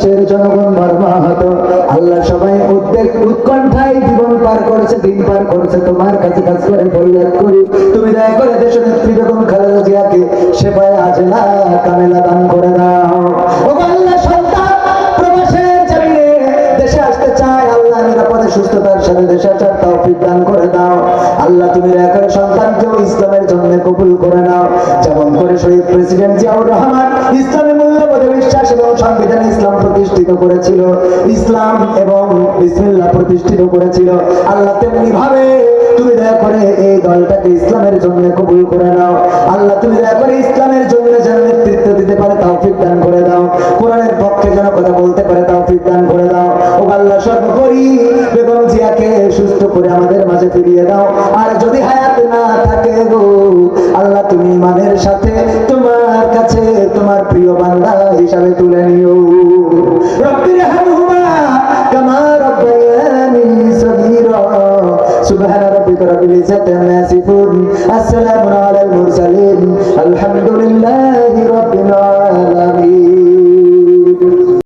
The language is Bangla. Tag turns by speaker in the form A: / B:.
A: বাংলাদেশের জনগণ মর্মাহত আল্লাহ সবাই উদ্বেগ, উৎকণ্ঠায় জীবন পার করেছে, দিন পার করেছে। তোমার কাছে কাজ করে পরিত্যাগ করি। তুমি দয়া করে দেশ নেত্রী যখন খালেদা জিয়াকে সুস্থতার সাথে দেশে আসার তৌফিক দান করে দাও। আল্লাহ, তুমি করে সন্তানকেও ইসলামের জন্য কবুল করে নাও। যেমন করে শহীদ প্রেসিডেন্ট জিয়াউর রহমান মূল্যবোধে বিশ্বাস এবং সংবিধানে ইসলাম প্রতিষ্ঠিত করেছিল। ইসলাম এবং বিসমিল্লাহ প্রতিষ্ঠিত করেছিল। আল্লাহ, তেমনি ভাবে তুমি দয়া করে এই দলটাকে ইসলামের জন্য কবুল করে নাও। আল্লাহ, তুমি দয়া করে ইসলামের জন্য পক্ষে যেন কথা বলতে পারে তৌফিক দান করে দাও। ও আল্লাহ, সর্বোপরি বেগম জিয়াকে সুস্থ করে আমাদের মাঝে ফিরিয়ে দাও। আর যদি হায়াত না থাকে গো, আল্লাহ, তুমি ইমানের সাথে তোমার কাছে তোমার প্রিয় বান্দা হিসাবে তুলে নিও। রব্বির হামহুমা কামা রব্বায়ানি সগীরা। সুবহান রাব্বিকা রাব্বিল ইজ্জাতি আম্মা ইয়াসিফুন। আসসালামু আলাল মুরসালিন। আলহামদুলিল্লাহি।